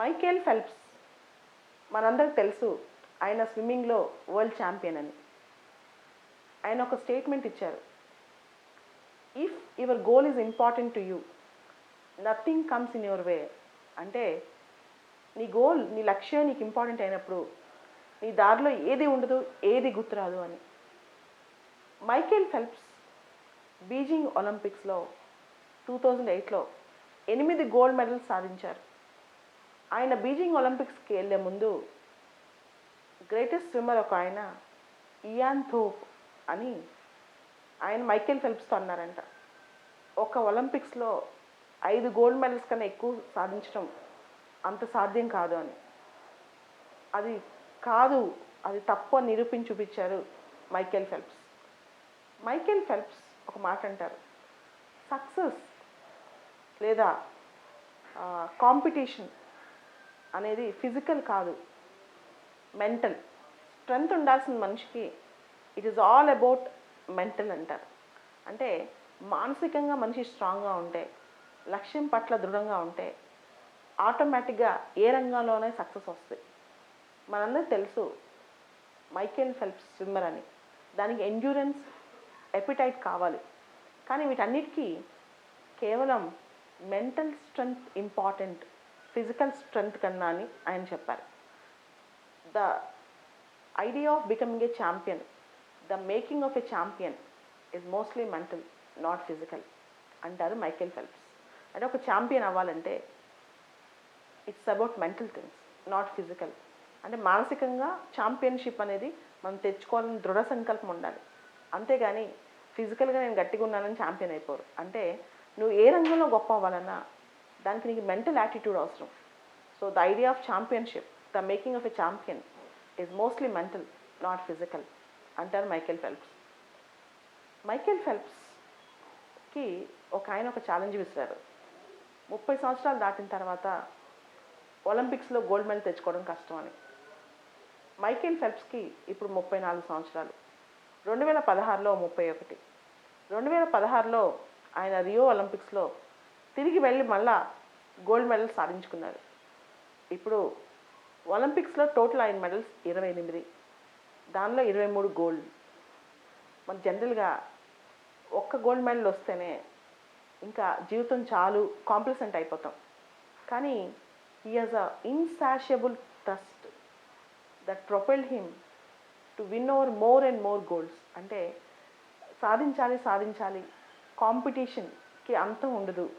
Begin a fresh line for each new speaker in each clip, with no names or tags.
Michael Phelps మనందరికి తెలుసు. ఆయన స్విమ్మింగ్లో వరల్డ్ ఛాంపియన్ అని. ఆయన ఒక స్టేట్మెంట్ ఇచ్చారు. If your goal is important to you nothing comes in your way అంటే నీ గోల్ నీ లక్ష్యం నీకు ఇంపార్టెంట్ అయినప్పుడు నీ దారిలో ఏది ఉండదు ఏది గుర్తురాదు అని. మైకేల్ ఫెల్ప్స్ బీజింగ్ ఒలింపిక్స్లో టూ థౌజండ్ ఎయిట్లో ఎనిమిది గోల్డ్ మెడల్స్ సాధించారు. ఆయన బీజింగ్ ఒలింపిక్స్కి వెళ్ళే ముందు గ్రేటెస్ట్ స్విమ్మర్ ఒక ఆయన ఇయాన్ థోప్ అని ఆయన మైకేల్ ఫెల్ప్స్తో అన్నారంట. ఒక ఒలింపిక్స్లో ఐదు గోల్డ్ మెడల్స్ కన్నా ఎక్కువ సాధించడం అంత సాధ్యం కాదు అని. అది కాదు అది తప్పు అని నిరూపించి చూపించారు మైకేల్ ఫెల్ప్స్. మైకేల్ ఫెల్ప్స్ ఒక మాట అంటారు సక్సెస్ లేదా కాంపిటీషన్ అనేది ఫిజికల్ కాదు. మెంటల్. స్ట్రెంగ్త్ ఉండాల్సిన మనిషికి it is all about mental అంటారు. అంటే మానసికంగా మనిషి స్ట్రాంగ్గా ఉంటే లక్ష్యం పట్ల దృఢంగా ఉంటే ఆటోమేటిక్గా ఏ రంగంలోనే సక్సెస్ వస్తుంది మనందరూ తెలుసు మైకేల్ ఫెల్ప్స్ స్విమ్మర్ అని. దానికి ఎండ్యూరెన్స్ ఎపిటైట్ కావాలి. కానీ వీటన్నిటికీ కేవలం mental strength important. Physical strength కన్నా అని ఆయన చెప్పారు. The idea of becoming a champion the making of a champion is mostly mental not physical అంటారు మైకేల్ ఫెల్ప్స్. అంటే ఒక ఛాంపియన్ అవ్వాలంటే it's about mental things not physical. అంటే మానసికంగా ఛాంపియన్షిప్ అనేది మనం తెచ్చుకోవాలని దృఢ సంకల్పం ఉండాలి. అంతేగాని ఫిజికల్గా నేను గట్టిగా ఉన్నానని ఛాంపియన్ అయిపోరు. అంటే నువ్వు ఏ రంగంలో గొప్ప అవ్వాలన్నా దానికి నీకు మెంటల్ యాటిట్యూడ్ అవసరం. So the idea of championship the making of a champion is mostly mental not physical అంటారు మైకేల్ ఫెల్ప్స్. మైకేల్ ఫెల్ప్స్కి ఒక ఆయన ఒక ఛాలెంజ్ విసిరారు. ముప్పై సంవత్సరాలు దాటిన తర్వాత ఒలింపిక్స్లో గోల్డ్ మెడల్ తెచ్చుకోవడం కష్టం అని. మైకేల్ ఫెల్ప్స్కి ఇప్పుడు ముప్పై నాలుగు సంవత్సరాలు. రెండు వేల పదహారులో ముప్పై ఒకటి. రెండు వేల పదహారులో ఆయన రియో ఒలింపిక్స్లో తిరిగి వెళ్ళి మళ్ళా గోల్డ్ మెడల్ సాధించుకున్నారు. ఇప్పుడు ఒలింపిక్స్లో టోటల్ ఆయన మెడల్స్ ఇరవై ఎనిమిది. దానిలో ఇరవై మూడు గోల్డ్. మన జనరల్గా ఒక్క గోల్డ్ మెడల్ వస్తేనే ఇంకా జీవితం చాలు కాంప్లసెంట్ అయిపోతాం. కానీ he has a insatiable trust that propelled him to win over more and more golds అంటే సాధించాలి సాధించాలి కాంపిటీషన్కి అంతం ఉండదు.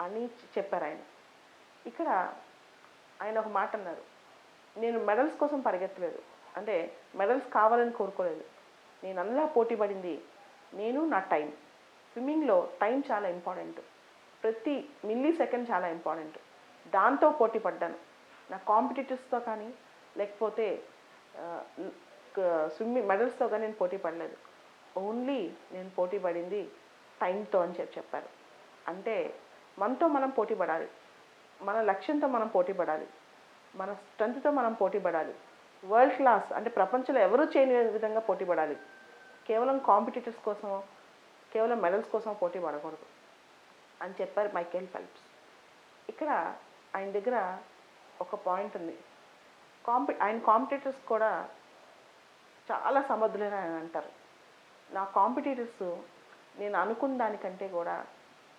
అని చెప్పారు ఆయన. ఇక్కడ ఆయన ఒక మాట అన్నారు. నేను మెడల్స్ కోసం పరిగెత్తలేదు. అంటే మెడల్స్ కావాలని కోరుకోలేదు. నేను అందులో పోటీ పడింది. నేను నా టైం స్విమ్మింగ్లో టైం చాలా ఇంపార్టెంట్ ప్రతి మిల్లీ సెకండ్ చాలా ఇంపార్టెంట్ దాంతో పోటీ పడ్డాను. నా కాంపిటేటివ్స్తో కానీ లేకపోతే స్విమ్మింగ్ మెడల్స్తో కానీ నేను పోటీ పడలేదు. ఓన్లీ నేను పోటీ పడింది టైంతో అని చెప్పి చెప్పారు. అంటే మనతో మనం పోటీ పడాలి మన లక్ష్యంతో మనం పోటీ పడాలి మన స్ట్రెంత్తో మనం పోటీ పడాలి వరల్డ్ క్లాస్ అంటే ప్రపంచంలో ఎవరూ చేయని విధంగా పోటీ పడాలి కేవలం కాంపిటీటర్స్ కోసం కేవలం మెడల్స్ కోసం పోటీ పడకూడదు అని చెప్పారు మైకేల్ ఫెల్ప్స్. ఇక్కడ ఆయన దగ్గర ఒక పాయింట్ ఉంది. కాంపి ఆయన కాంపిటేటర్స్ కూడా చాలా సమర్థులైన ఆయన అంటారు. నా కాంపిటీటర్స్ నేను అనుకున్న దానికంటే కూడా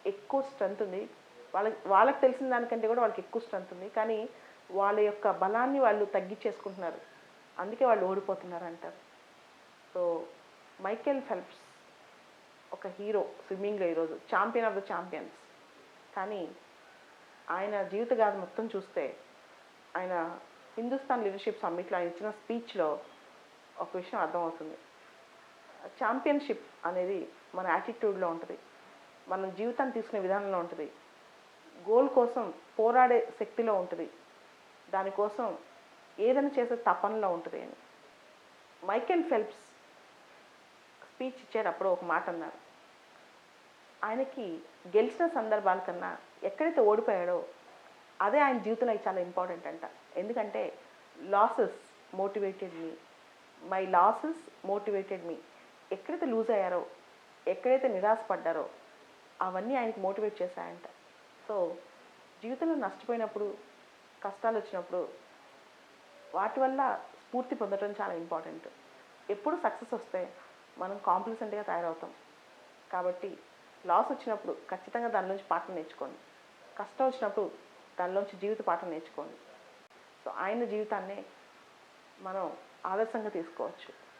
ఎక్కువ స్ట్రెంత్ ఉంది. వాళ్ళకి వాళ్ళకి తెలిసిన దానికంటే కూడా వాళ్ళకి ఎక్కువ స్ట్రెంత్ ఉంది. కానీ వాళ్ళ యొక్క బలాన్ని వాళ్ళు తగ్గించేసుకుంటున్నారు. అందుకే వాళ్ళు ఓడిపోతున్నారు అంటారు సో మైకేల్ ఫెల్ప్స్ ఒక హీరో స్విమ్మింగ్లో ఈరోజు. ఛాంపియన్ ఆఫ్ ద ఛాంపియన్స్ కానీ ఆయన జీవితగాథ మొత్తం చూస్తే ఆయన హిందుస్థాన్ లీడర్షిప్ సమ్మిట్లో ఆయన ఇచ్చిన స్పీచ్లో ఒక విషయం అర్థమవుతుంది. ఛాంపియన్షిప్ అనేది మన యాటిట్యూడ్లో ఉంటుంది. మనం జీవితాన్ని తీసుకునే విధానంలో ఉంటుంది. గోల్ కోసం పోరాడే శక్తిలో ఉంటుంది. దానికోసం ఏదైనా చేసే తపనలో ఉంటుంది అని. మైకెల్ ఫెల్ప్స్ స్పీచ్ ఇచ్చేటప్పుడు ఒక మాట అన్నారు. ఆయనకి గెలిచిన సందర్భాల కన్నా ఎక్కడైతే ఓడిపోయాడో అదే ఆయన జీవితంలో చాలా ఇంపార్టెంట్ అంట. ఎందుకంటే losses motivated me. My losses motivated me. ఎక్కడైతే లూజ్ అయ్యారో ఎక్కడైతే నిరాశపడ్డారో అవన్నీ ఆయనకి మోటివేట్ చేశాయంట. సో జీవితంలో నష్టపోయినప్పుడు కష్టాలు వచ్చినప్పుడు వాటి వల్ల స్ఫూర్తి పొందడం చాలా ఇంపార్టెంట్. ఎప్పుడు సక్సెస్ వస్తే మనం కాంప్లిసెంట్గా తయారవుతాం. కాబట్టి లాస్ వచ్చినప్పుడు ఖచ్చితంగా దానిలోంచి పాఠం నేర్చుకోండి. కష్టం వచ్చినప్పుడు దానిలోంచి జీవిత పాఠం నేర్చుకోండి. సో ఆయన జీవితాన్నే మనం ఆదర్శంగా తీసుకోవచ్చు.